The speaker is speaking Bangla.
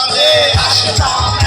চলে আসতাম